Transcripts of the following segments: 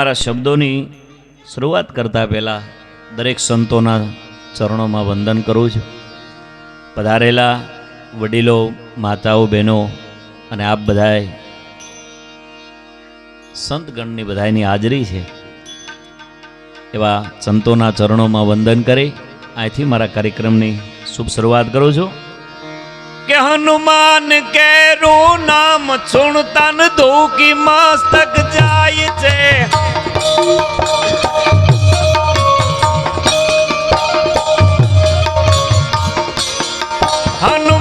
મારા શબ્દોની શરૂઆત કરતા પહેલાં દરેક સંતોના ચરણોમાં વંદન કરું છું. પધારેલા વડીલો, માતાઓ, બહેનો અને આપ બધાએ સંતગણની બધાની હાજરી છે. એવા સંતોના ચરણોમાં વંદન કરી. અહીંથી મારા કાર્યક્રમની શુભ શરૂઆત કરું છું. કે હનુમાન કેરું નામ સુણતન ધોકી મસ્તક જાય છે. હનુમાન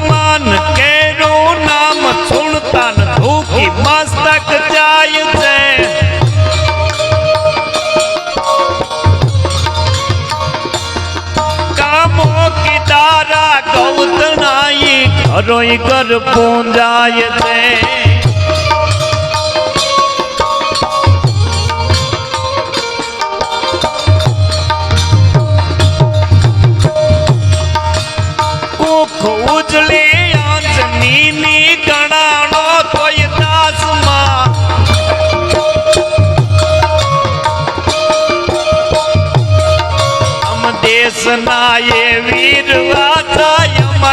ઘરોઈ ઘર પૂંજાય છે.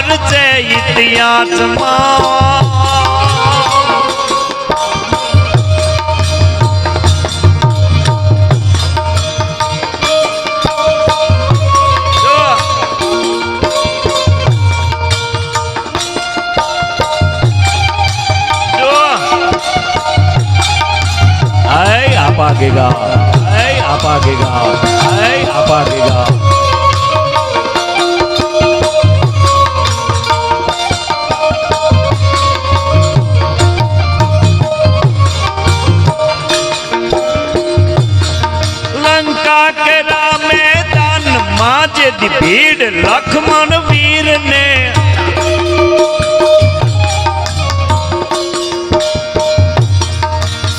વાચાય અમર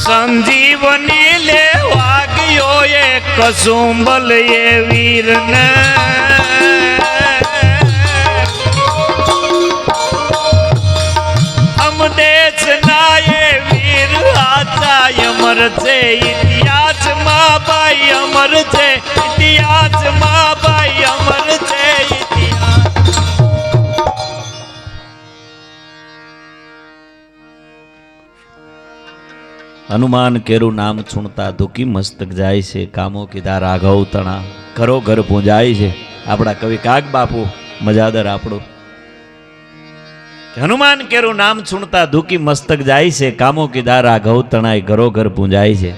સંજીવની લે વાગ્યો એ કસુંબલ એ વીરને. અમ દેશના એ વીર આચા અમર છે, ઇતિહાસમાં ભાઈ અમર છે, ઇતિહાસમાં ભાઈ અમર હનુમાન કેરું નામ છૂણતા દુઃખી મસ્તક જાય છે, કામો કીધા રાઘવ તણા. ઘરો ઘર પૂંજાય છે. આપણા કવિ કાગ બાપુ, મજાદર આપણો. હનુમાન કેરું નામ છૂણતા દુઃખી મસ્તક જાય છે, કામો કીધા રાઘવ તણાય, ઘરો ઘર પૂંજાય છે.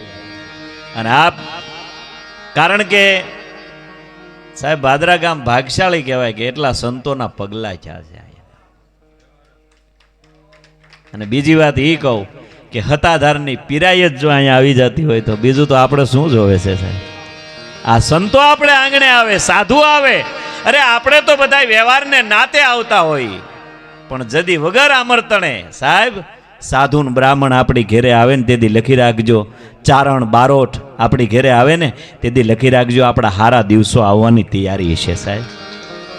અને આપ, કારણ કે સાહેબ ભાદરા ગામ ભાગશાળી કહેવાય કે એટલા સંતોના પગલા થયા છે અને બીજી વાત એ કહું કે હતાધારની પીરાય જ જો અહીંયા આવી જતી હોય તો બીજું તો આપણે શું જોવે છે સાહેબ? આ સંતો આપણે આંગણે આવે, સાધુ આવે. અરે આપણે તો બધા વ્યવહારને નાતે આવતા હોય. પણ જદી વગર આમર્તણે, સાહેબ સાધુ બ્રાહ્મણ આપણી ઘેરે આવે ને તેથી લખી રાખજો, ચારણ બારોટ આપણી ઘેરે આવે ને તેથી લખી રાખજો, આપણા હારા દિવસો આવવાની તૈયારી છે સાહેબ.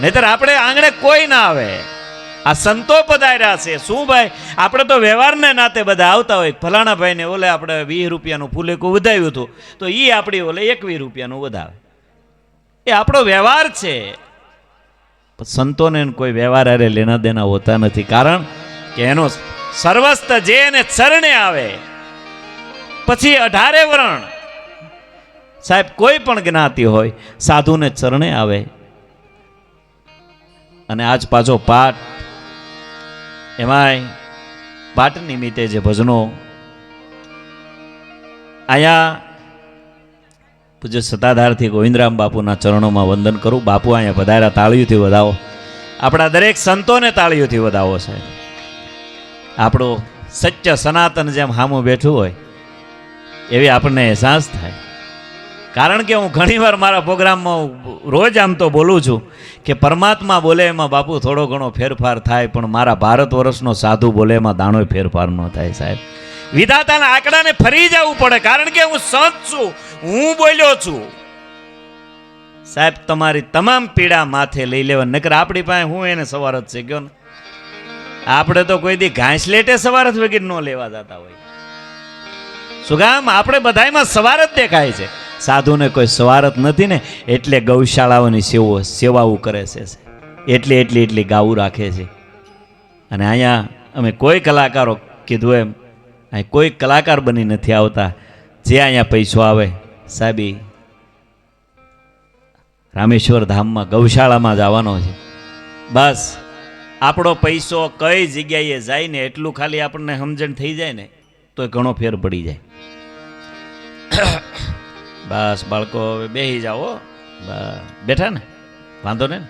નહીતર આપણે આંગણે કોઈ ના આવે. આ સંતો પધાર્યા છે. શું ભાઈ? આપણે તો વ્યવહારને નાતે બધા આવતા હોય. ફલાણા ભાઈને ઓલે આપણે વીસ રૂપિયાનું ફૂલેકું વધાવ્યું હતું. તો એ આપણી ઓલે એકવીસ રૂપિયાનું વધાવે. એ આપણો વ્યવહાર છે. સંતોને કોઈ વ્યવહાર અરે લેના દેના હોતા નથી. કારણ કે એનો સર્વસ્ત જે એને ચરણે આવે, પછી અઢારે વર્ણ. સાહેબ, કોઈ પણ જ્ઞાતિ હોય, સાધુને ચરણે આવે. અને આજ પાછો પાઠ એમાંય પાટ નિમિત્તે જે ભજનો અહીંયા પૂજ્ય સત્તાધારથી ગોવિંદરામ બાપુના ચરણોમાં વંદન કરું. બાપુ અહીંયા પધાર્યા તાળીઓથી વધાવો. આપણા દરેક સંતોને તાળીઓથી વધાવો છે આપણું સત્ય સનાતન જેમ હામું બેઠું હોય, એવી આપણને અહેસાસ થાય. કારણ કે હું ઘણીવાર મારા પ્રોગ્રામમાં રોજ આમ તો બોલું છું કે પરમાત્મા બોલે એમાં બાપુ થોડો ઘણો ફેરફાર થાય, પણ મારા ભારત વર્ષનો સાધુ બોલે એમાં દાણો ફેરફાર ન થાય સાહેબ. વિધાતાના આંકડાને ફરી જવું પડે, કારણ કે હું સંત છું, હું બોલ્યો છું. સાહેબ, તમારી તમામ પીડા માથે લઈ લેવા, નકર આપણી પાસે હું એને સવાર જ છે, ગયો ને? આપણે તો કોઈ દી ઘાસ સવાર જ વગેરે ન લેવા જતા હોય. શું કામ આપણે બધાયમાં સવાર જ દેખાય છે. સાધુને કોઈ સ્વાર્થ નથી ને, એટલે ગૌશાળાઓની સેવો સેવાઓ કરે છે એટલી એટલી એટલી ગાવું રાખે છે. અને અહીંયા અમે કોઈ કલાકારો કીધું એમ, અહીં કોઈ કલાકાર બની નથી આવતા. જે અહીંયા પૈસો આવે સાબી રામેશ્વર ધામમાં, ગૌશાળામાં જવાનો છે. બસ, આપણો પૈસો કઈ જગ્યાએ જાય ને, એટલું ખાલી આપણને સમજણ થઈ જાય ને તો ઘણો ફેર પડી જાય. બસ, બાળકો, હવે બેસી જાઓ બસ. બેઠા ને? વાંધો ને?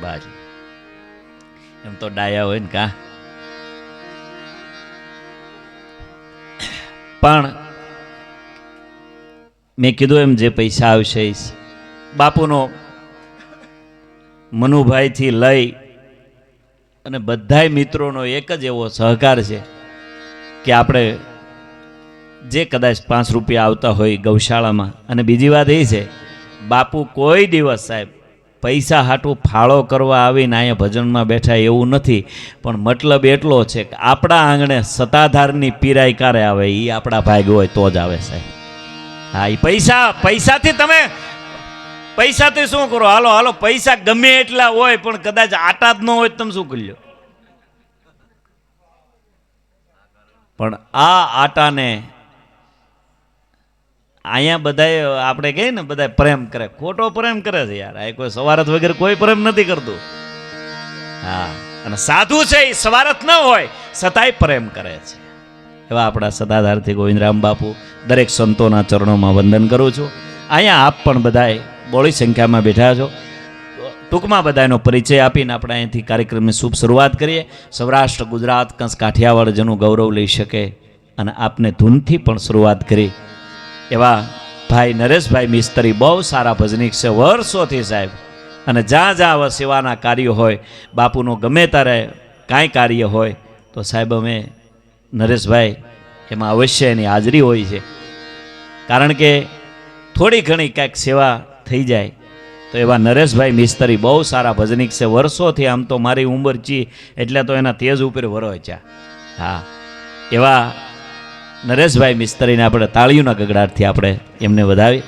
બસ. એમ તો ડાયા હોય ને કા? પણ મેં કીધું એમ જે પૈસા આવશે બાપુનો મનુભાઈથી લઈ અને બધાય મિત્રોનો એક જ એવો સહકાર છે કે આપણે જે કદાચ પાંચ રૂપિયા આવતા હોય ગૌશાળામાં. અને બીજી વાત એ છે, બાપુ કોઈ દિવસ સાહેબ પૈસા હાટું ફાળો કરવા આવીને અહીંયા ભજનમાં બેઠા એવું નથી, પણ મતલબ એટલો છે કે આપણા આંગણે સત્તાધારની પીરાઈ ક્યારે આવે? એ આપણા ભાગ હોય તો જ આવે સાહેબ. હા એ પૈસા, પૈસાથી તમે પૈસાથી શું કરો? હાલો હાલો, પૈસા ગમે એટલા હોય, પણ કદાચ આટા જ ન હોય તમે શું કરી લો પણ આ આટાને અહીંયા બધાય આપણે કહીએ ને બધા પ્રેમ કરે. ખોટો પ્રેમ કરે છે યાર. આ કોઈ સવારત વગેરે કોઈ પ્રેમ નથી કરતું. હા. અને સાધુ છે એ સવારત ન હોય છતાંય પ્રેમ કરે છે. એવા આપણા સદાધારથી ગોવિંદરામ બાપુ દરેક સંતોના ચરણોમાં વંદન કરું છું. અહીંયા આપ પણ બધાએ બોળી સંખ્યામાં બેઠા છો. ટૂંકમાં બધાનો પરિચય આપીને આપણે અહીંથી કાર્યક્રમની શુભ શરૂઆત કરીએ. સૌરાષ્ટ્ર, ગુજરાત કંસ કાઠિયાવાડ જેનું ગૌરવ લઈ શકે. અને આપને ધૂનથી પણ શરૂઆત કરી. એવા ભાઈ નરેશભાઈ મિસ્ત્રી બહુ સારા ભજનીક છે, વર્ષોથી સાહેબ. અને જ્યાં જ્યાં આવા સેવાના કાર્યો હોય, બાપુનું ગમે ત્યારે કાંઈ કાર્ય હોય, તો સાહેબ અમે નરેશભાઈ એમાં અવશ્ય એની હાજરી હોય છે. કારણ કે થોડી ઘણી કાંઈક સેવા થઈ જાય, તો એવા નરેશભાઈ મિસ્ત્રી બહુ સારા ભજનીક છે, વર્ષોથી આમ તો મારી ઉંમર ચી, એટલે તો એના તેજ ઉપર વરો હા, એવા નરેશભાઈ મિસ્ત્રીને આપણે તાળીઓના ગગડાટથી આપણે એમને વધાવી.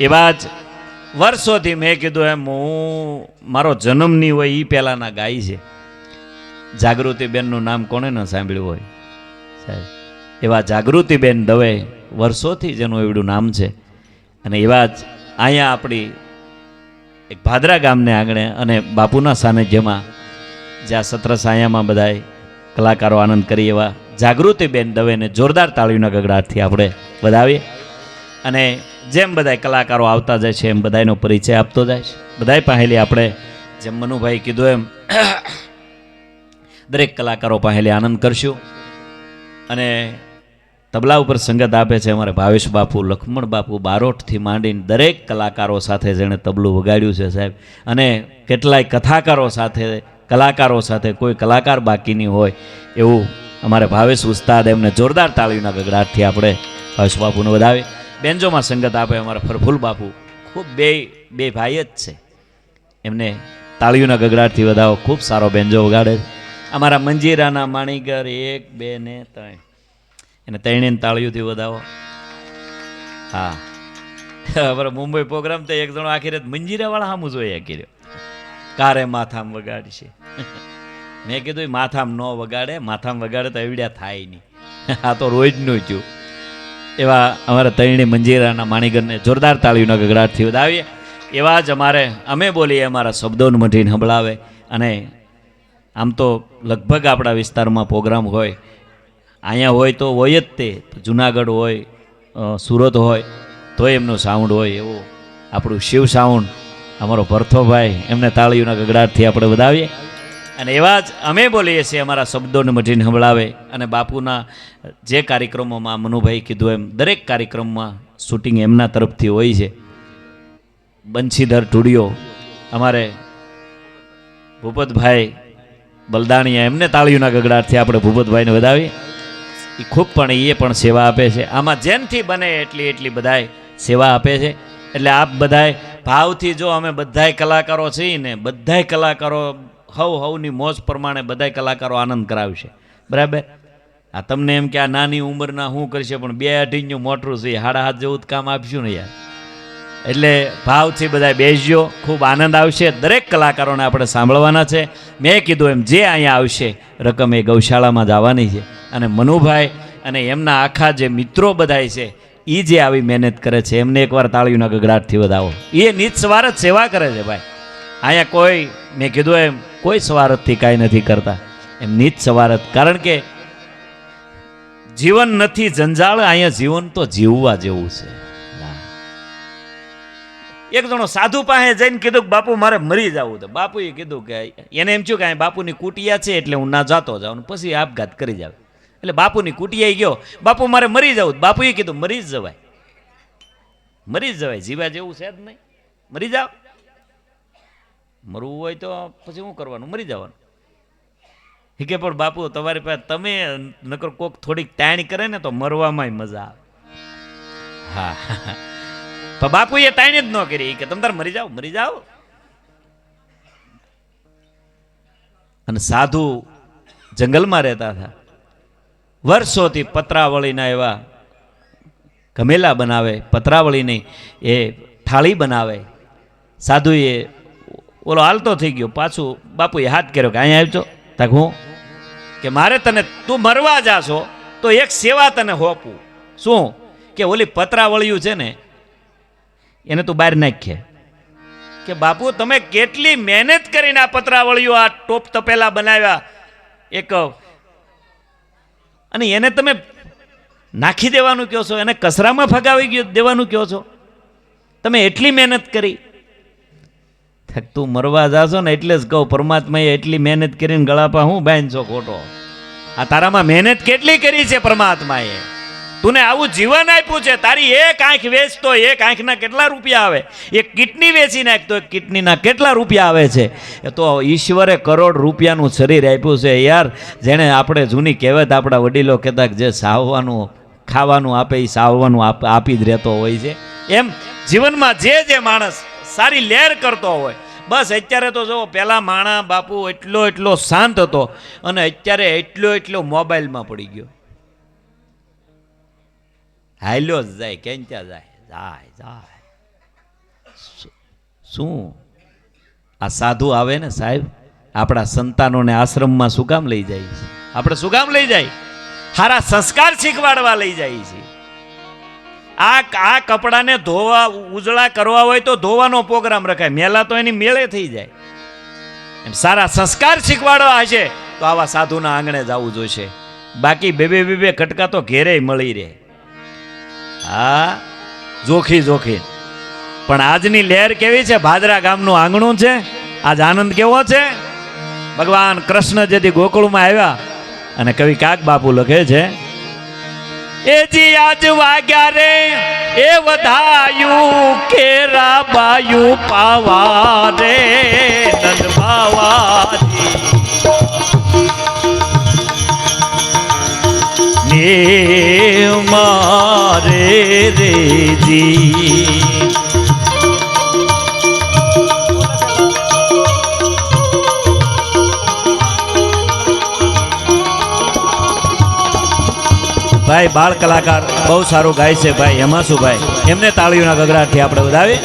એવા જ વર્ષોથી મેં કીધું એમ, હું મારો જન્મ નહીં હોય એ પહેલાંના ગાય છે. જાગૃતિબેનનું નામ કોણે ન સાંભળ્યું હોય? સાહેબ, એવા જાગૃતિબેન દવે વર્ષોથી જેનું એવડું નામ છે. અને એવા જ અહીંયા આપણી એક ભાદરા ગામને આંગણે અને બાપુના સાનિધ્યમાં જ્યાં સત્ર સાયામાં બધાય કલાકારો આનંદ કરી એવા જાગૃતિબેન દવેને જોરદાર તાળીઓના ગગડાટથી આપણે વધાવીએ અને જેમ બધાય કલાકારો આવતા જાય છે એમ બધાયનો પરિચય આપતો જાય છે. બધાય પાહેલી આપણે જેમ મનુભાઈ કીધું એમ, દરેક કલાકારો પાહેલી આનંદ કરશું. અને તબલા ઉપર સંગત આપે છે અમારે ભાવેશ બાપુ લક્ષ્મણ બાપુ, બારોટથી માંડીને દરેક કલાકારો સાથે જેણે તબલું વગાડ્યું છે સાહેબ. અને કેટલાય કથાકારો સાથે, કલાકારો સાથે કોઈ કલાકાર બાકીની હોય એવું અમારે ભાવેશ ઉસ્તાદ એમને જોરદાર તાળીના ગગડાટથી આપણે ભાવેશ બાપુને વધાવી. બેન્જોમાં સંગત આપે અમારા ફરફુલ બાપુ. ખૂબ બે બે ભાઈ જ છે. એમને તાળીઓના ગગડાટથી વધાવો. ખૂબ સારો બેન્જો વગાડે અમારા મંજીરાના માણીગર એક, બે ને ત્રણ. એને ત્રણેય તાળીઓથી વધાવો. હા. અમારો મુંબઈ પ્રોગ્રામ તો એક જણો આખી રાત મંજીરાવાળા સામું જોઈએ કર્યો કારે માથામ વગાડશે. મેં કીધું "ઈ માથામ ન વગાડે, માથામ વગાડે તો એવડ્યા થાય નહીં. આ તો રોજનું થયું. એવા અમારા તૈણી મંજીરાના માણીગરને જોરદાર તાળીઓના ગગડાટથી વધાવીએ. એવા જ અમારે, અમે બોલીએ, અમારા શબ્દોને મઢીને સંભળાવે. અને આમ તો લગભગ આપણા વિસ્તારમાં પ્રોગ્રામ હોય. અહીંયા હોય તો હોય જ તે. જુનાગઢ હોય સુરત હોય તો એમનું સાઉન્ડ હોય એવો. આપણું શિવ સાઉન્ડ અમારો ભરથોભાઈ એમને તાળીઓના ગગડાટથી આપણે વધાવીએ. અને એવા જ અમે બોલીએ છીએ અમારા શબ્દોને મઢીને સંભળાવે અને બાપુના જે કાર્યક્રમોમાં મનુભાઈ કીધું એમ, દરેક કાર્યક્રમમાં શૂટિંગ એમના તરફથી હોય છે. બંશીધર ટુડિયો અમારે ભૂપતભાઈ બલદાણીયા એમને તાળીઓના ગગડાટથી આપણે ભૂપતભાઈને વધાવીએ એ ખૂબ પણ એ પણ સેવા આપે છે. આમાં જેનથી બને એટલી એટલી બધાય સેવા આપે છે. એટલે આપ બધાય ભાવથી જો અમે બધાય કલાકારો છીએ ને બધાય કલાકારો હવ હવની મોજ પ્રમાણે બધાય કલાકારો આનંદ કરાવશે. બરાબર? આ તમને એમ કે આ નાની ઉંમરના શું કરશે, પણ બે અઢીનું મોટરું છે, હાડા હાથ જેવું જ કામ આપશું ને યાર. એટલે ભાવથી બધા બેસજો, ખૂબ આનંદ આવશે. દરેક કલાકારોને આપણે સાંભળવાના છે. મેં કીધું એમ, જે અહીંયા આવશે, રકમ એ ગૌશાળામાં જ આવવાની છે. અને મનુભાઈ અને એમના આખા જે મિત્રો બધાય છે એ જે આવી મહેનત કરે છે, એમને એકવાર તાળીઓના ગગડાટથી વધાવો. એ નીચ સવાર જ સેવા કરે છે ભાઈ. અહીંયા કોઈ, મેં કીધું એમ, કોઈ સવારતથી કાંઈ નથી કરતા. એમ નીચ સવારત. કારણ કે જીવન નથી જંજાળ, અહીંયા જીવન તો જીવવા જેવું છે. એક જણો સાધુ પાસે જઈને કીધું કે બાપુ, મારે મરી જવું તો બાપુએ કીધું કે એને એમ થયું કે બાપુની કુટિયા છે એટલે હું ના જાતો જાઉં પછી આપઘાત કરી જાવ. એટલે બાપુની કુટિયાએ ગયો. બાપુ, મારે મરી જવું બાપુએ કીધું, મરી જ જવાય. મરી જ જવાય. જીવા જેવું છે જ નહીં. મરી જાવ. મરવું હોય તો પછી શું કરવાનું? મરી જવાનું. એ કે, પણ બાપુ, તમારી પાસે તમે નકર કોક થોડીક તાણી કરે ને તો મરવામાં મજા આવે. હા બાપુ બાપુએ તાણી જ ન કરી. કે, તમે મરી જાઓ મરી જાઓ. અને સાધુ જંગલમાં રહેતા હતા. વર્ષોથી પતરાવળીના એવા ગમેલા બનાવે, પતરાવળીની એ થાળી બનાવે. સાધુએ ઓલો હાલતો થઈ ગયો. પાછું બાપુએ હાથ કર્યો કે અહીંયા આવજો. તાક હું કે મારે તને, તું મરવા જાશો, તો એક સેવા તને હોપું શું? કે ઓલી પતરાવળિયું છે ને, એને તું બહાર નાખીએ કે બાપુ, તમે કેટલી મહેનત કરીને આ પતરાવળિયું, આ ટોપ તપેલા બનાવ્યા. એક, અને એને તમે નાખી દેવાનું કહો છો, એને કસરામાં ફગાવી ગયો, દેવાનું કહો છો. તમે એટલી મહેનત કરી. તું મરવા જાશો ને એટલે જ કહું, પરમાત્માએ એટલી મહેનત કરીને ગળાપા હું બાંધશો ખોટો. આ તારામાં મહેનત કેટલી કરી છે પરમાત્માએ? તુને આવું જીવન આપ્યું છે, તારી એક આંખ વેચતો એક આંખના કેટલા રૂપિયા આવે? એક કિડની વેચી નાખતો એક કિડનીના કેટલા રૂપિયા આવે છે? એ તો ઈશ્વરે કરોડ રૂપિયાનું શરીર આપ્યું છે યાર. જેણે આપણે જૂની કહેવત આપણા વડીલો કહેતા જે સાવવાનું ખાવાનું આપે એ સાવવાનું આપ, આપી જ રહેતો હોય છે. એમ જીવનમાં જે જે માણસ સારી લહેર કરતો હોય બસ અત્યારે તો જુઓ પહેલાં માણા બાપુ એટલો એટલો શાંત હતો અને અત્યારે એટલો એટલો મોબાઈલમાં પડી ગયો. હાલ્યો જ જાય કેન્ચા જાય જાય જાય. શું- આ સાધુ આવે ને સાહેબ? આપણા સંતાનોને આશ્રમમાં શું કામ લઈ જાય છે? આપણે શું કામ લઈ જાય? સારા સંસ્કાર શીખવાડવા લઈ જાય છે. આ આ કપડાને ધોવા, ઉજળા કરવા હોય તો ધોવાનો પ્રોગ્રામ રખાય. મેલા તો એની મેળે થઈ જાય. એમ સારા સંસ્કાર શીખવાડવા હશે તો આવા સાધુના આંગણે જવું જોઈશે બાકી બે બે બે બે કટકા તો ઘેરે મળી રહે. હા, જોખી જોખી. પણ આજની લહેર કેવી છે? ભાદરા ગામનું આંગણું છે? આજ આનંદ કેવો છે? ભગવાન કૃષ્ણ જેથી ગોકુળમાં આવ્યા અને કવિ કાક બાપુ લખે છે એ જી આજ વાગ્યા રે, એ વધાયું કેરા બાયું પાવા રે નંદ ને મારે રેજી. ભાઈ બાળ કલાકાર બહુ સારું ગાય છે ભાઈ હેમાસુભાઈ. એમને તાળીઓના ગગડાટથી આપણે વધાવી.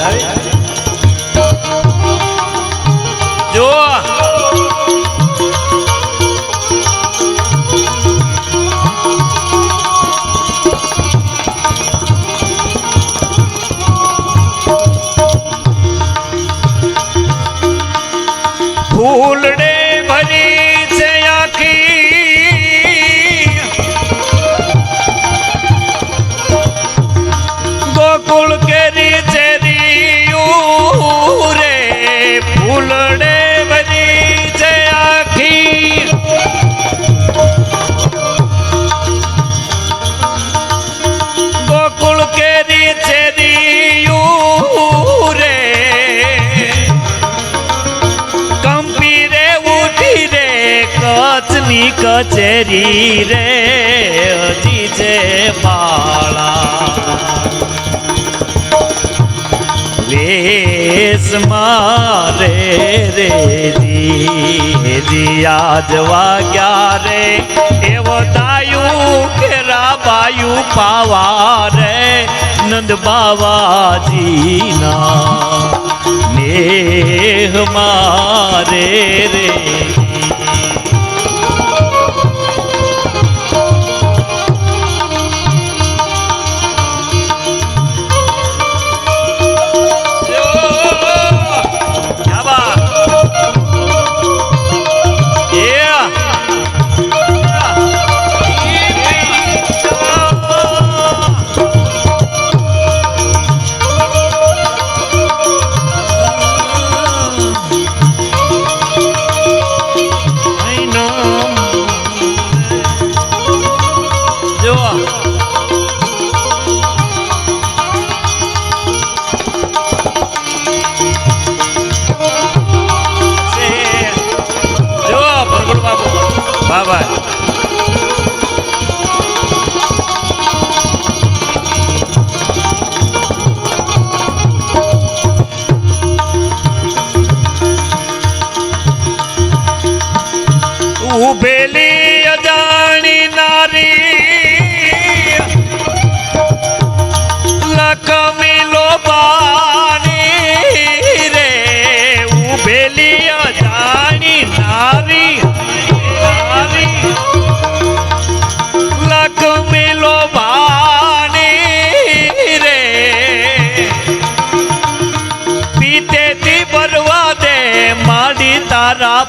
કચેરી રે હજી છે પાળા. વેશ મારે રે દી આજ વાગ્યા રે. એવો દાયુ બાયું કે પાવા રે, નંદ બાવાજીના નેહ મારે રે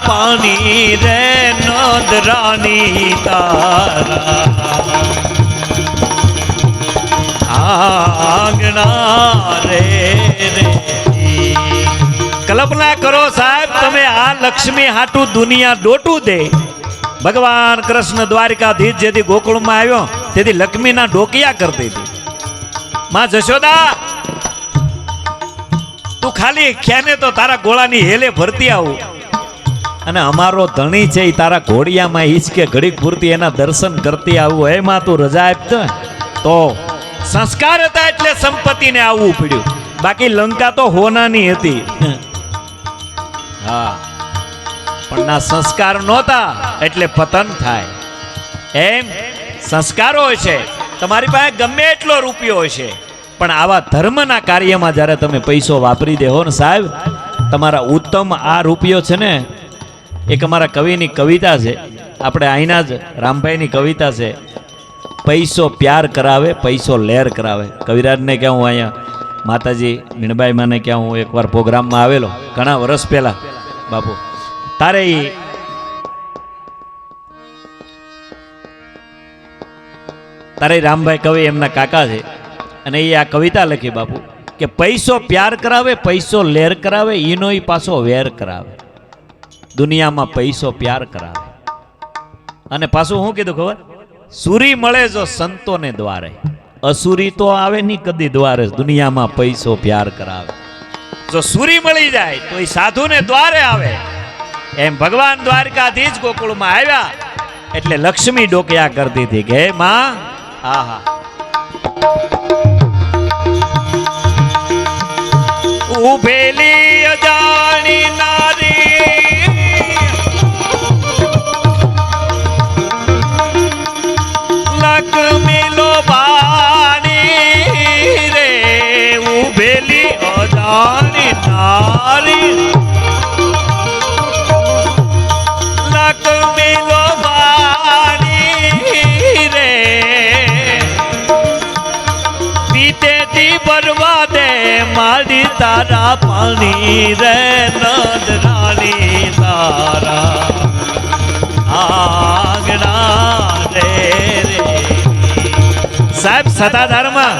પાણી રે નંદ રાણી તારા. આંગણા રે કલ્પના કરો સાહેબ, તમે આ લક્ષ્મી હાટું દુનિયા ડોટું દે. ભગવાન કૃષ્ણ દ્વારિકાધીશ જેથી ગોકુળમાં આવ્યો, તેથી લક્ષ્મીના ડોકિયા કરતી હતી માં જશોદા, તું ખાલી ખ્યાને તો તારા ગોળાની હેલે ભરતી આવું. અને અમારો ધણી છે એ તારા ઘોડિયામાં હિંચકે ઘડીક પૂરતી એના દર્શન કરતી આવું. એમાં તું રજા આપતો તો. સંસ્કાર હતા એટલે સંપત્તિને આવવું પડ્યું. બાકી લંકા તો હોનાની હતી. હા. પણ ના સંસ્કાર નહોતા એટલે પતન થાય. એમ સંસ્કારો છે. તમારી પાસે ગમે એટલો રૂપિયો છે. પણ આવા ધર્મના કાર્યમાં જ્યારે તમે પૈસો વાપરી દેહો ને સાહેબ, તમારા ઉત્તમ આ રૂપિયો છે ને એક અમારા કવિની કવિતા છે. આપણે અહીંના જ રામભાઈની કવિતા છે. પૈસો પ્યાર કરાવે, પૈસો લેર કરાવે. કવિરાજને ક્યાં હું અહીંયા, માતાજી મીણબાઈ માને ક્યાં હું એકવાર પ્રોગ્રામમાં આવેલો? ઘણા વર્ષ પહેલા. બાપુ, તારે એ તારે રામભાઈ કવિ એમના કાકા છે. અને એ આ કવિતા લખી બાપુ, કે પૈસો પ્યાર કરાવે, પૈસો લેર કરાવે એનો પાછો વેર કરાવે. દુનિયામાં પૈસો પ્યાર કરાવે. અને પાછું શું કીધું ખબર? સુરી મળે જો સંતોને દ્વારે. અસુરી તો આવે નહીં કદી દ્વારે, દુનિયામાં પૈસો પ્યાર કરાવે. જો સુરી મળી જાય, તો એ સાધુને દ્વારે આવે. એમ ભગવાન દ્વારકાધીશ ગોકુળમાં આવ્યા, એટલે લક્ષ્મી ડોકિયા કરતી હતી કે માં આહા ઉભેલી મારી તારા પાણી રે નદ રાણી તારા. આંગણા રે સાહેબ, સતાધારમાં.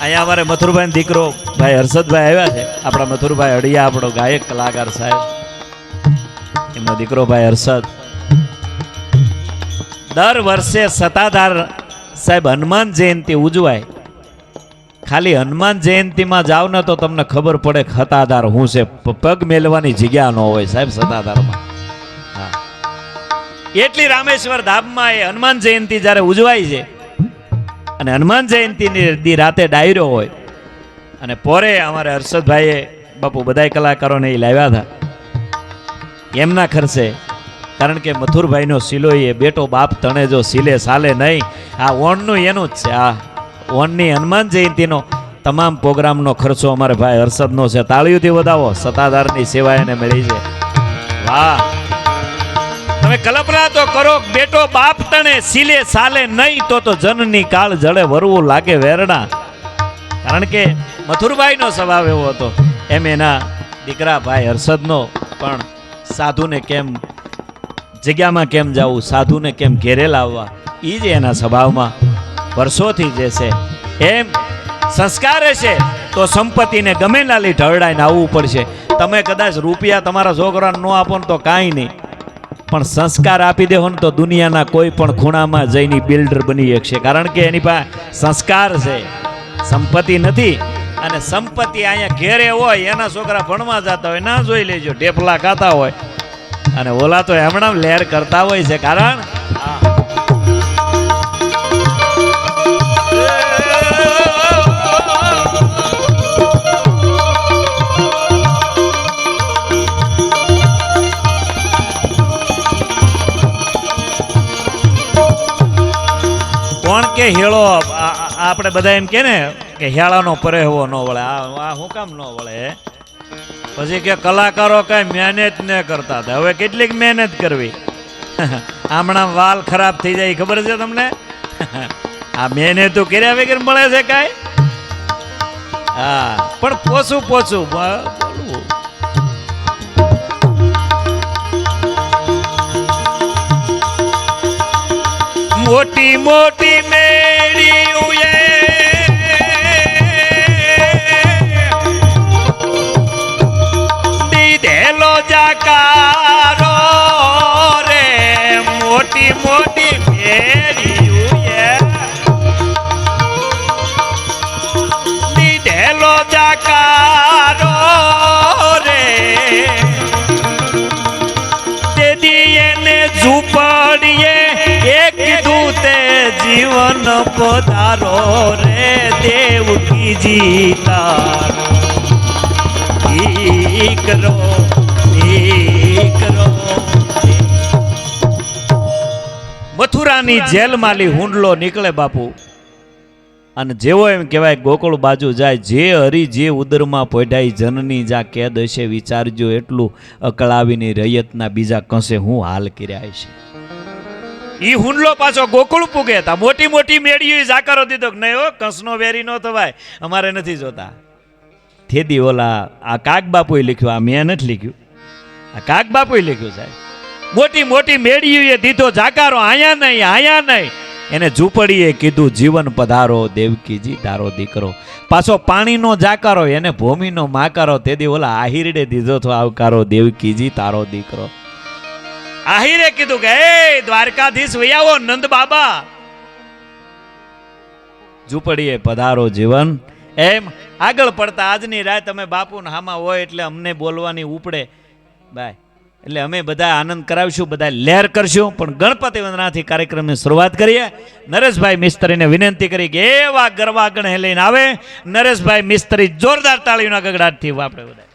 અહીંયા અમારે મથુરભાઈ દીકરો ભાઈ હર્ષદભાઈ આવ્યા છે. આપણા મથુરભાઈ અડિયા, આપણો ગાયક, કલાકાર સાહેબ. એમનો દીકરો ભાઈ હર્ષદ. દર વર્ષે સતાધાર સાહેબ, હનુમાન જયંતિ ઉજવાય. ખાલી હનુમાન જયંતિમાં જાવ ને તો તમને ખબર પડે કે હતાધાર હું છે. પગ મેલવાની જગ્યા ન હોય સાહેબ સતાધારમાં એટલી રામેશ્વર ધામમાં એ હનુમાન જયંતિ જ્યારે ઉજવાય છે અને હનુમાન જયંતિની રાતે ડાયરો હોય અને પોરે અમારે હર્ષદભાઈએ બાપુ બધાય કલાકારોને એ લાવ્યા હતા. એમના ખર્ચે, કારણ કે મથુરભાઈનો સિલો એ બેટો બાપ તણે જો સિલે સાલે નહીં, આ ઓણનું એનું જ છે, આ ઓણની હનુમાન જયંતિનો તમામ પ્રોગ્રામનો ખર્ચો અમારે ભાઈ હર્ષદનો છે. તાળીઓથી વધાવો, સત્તાધારની સેવા એને મળી છે. વાહ. તમે કલ્પના તો કરો બેટો બાપ તણે, સીલે સાલે નહીં તો તો જનની કાળ જડે વરવું લાગે વેરણા. કારણ કે મથુરભાઈનો સ્વભાવ એવો હતો. એમ એના દીકરા ભાઈ હર્ષદનો પણ સાધુને કેમ જગ્યામાં કેમ જવું, સાધુને કેમ ઘેરે લાવવા? એ જ એના સ્વભાવમાં વર્ષોથી જે છે, એમ સંસ્કાર છે, તો સંપત્તિને ગમે નાલી ઢળડાઈને આવવું પડશે. તમે કદાચ રૂપિયા તમારા છોકરાને ન આપો ને તો કાંઈ નહીં. પણ સંસ્કાર આપી દેવો ને તો દુનિયાના કોઈ પણ ખૂણામાં જઈને બિલ્ડર બની શકશે. કારણ કે એની પાસે સંસ્કાર છે. સંપત્તિ નથી. અને સંપત્તિ અહીંયા ઘેરે હોય, એના છોકરા ભણવા જતા હોય, ના જોઈ લેજો. ઢેફલા ખાતા હોય. અને ઓલા તો હમણાં લહેર કરતા હોય છે. કારણ કોણ કે હેળો? આપણે બધા એમ કે ને કે હેળાનો પરેહવો ન વળે. આ હું કામ ન વળે? પછી કે કલાકારો કઈ મહેનત ન કરતા હતા. હવે કેટલીક મહેનત કરવી. હમણાં વાલ ખરાબ થઈ જાય ખબર છે તમને? આ મહેનત તો કર્યા વગર મળે છે કાંઈ? હા, પણ પોચું બોલવું. મોટી મોટી દીધેલો રે, મોટી મોટી એ દીધેલો જાકારો રે, તેથી એને એક દૂતે જીવન પધારો રે દેવકી જીતારો. દીકરો દીકરો મથુરાની જેલમાંથી હુંડલો નીકળે બાપુ. અને જેવો એમ કહેવાય ગોકુળ બાજુ જાય જે હરી જે ઉદરમાં પોઢાઈ જનની જા કેદ હશે વિચારજો એટલું અકળાવીની રૈયતના બીજા કંસે હું હાલ કર્યા છે ઈ હુંડલો પાછો ગોકુળ પૂગે હતા મોટી મોટી મેળીઓ જાકારો દીધો કે નહીં હો કંસનો વેરી નો થવાય. અમારે નથી જોતા. થેદી ઓલા આ કાક બાપુએ લખ્યું આ મેં નથી લખ્યું. કાક બાપુએ લખ્યું સાહેબ. મોટી મોટી મેળીઓએ દીધો જાકારો આયા નહીં આયા નહીં. એને ઝૂંપડીએ કીધું, જીવન પધારો, દેવકીજી, તારો દીકરો. પાછો પાણીનો જાકારો એને ભૂમિનો માકારો તેદી ઓલા આહિરડે દીધો તો આવકારો, દેવકીજી, તારો દીકરો. આહિરે કીધું કે, એ, દ્વારકાધીશ વૈયાવો નંદ બાબા. ઝૂંપડીએ, પધારો જીવન. એમ આગળ પડતા આજની રાત તમે બાપુના હામાં હોય એટલે અમને બોલવાની ઉપડે. બાય. એટલે અમે બધા આનંદ કરાવીશું બધા લહેર કરશું, પણ ગણપતિ વંદનાથી કાર્યક્રમની શરૂઆત કરીએ. નરેશભાઈ મિસ્ત્રીને વિનંતી કરી કે એવા ગરવા ગણે લઈને આવે. નરેશભાઈ મિસ્ત્રી જોરદાર તાળીઓના ગગડાટથી આપણે બધા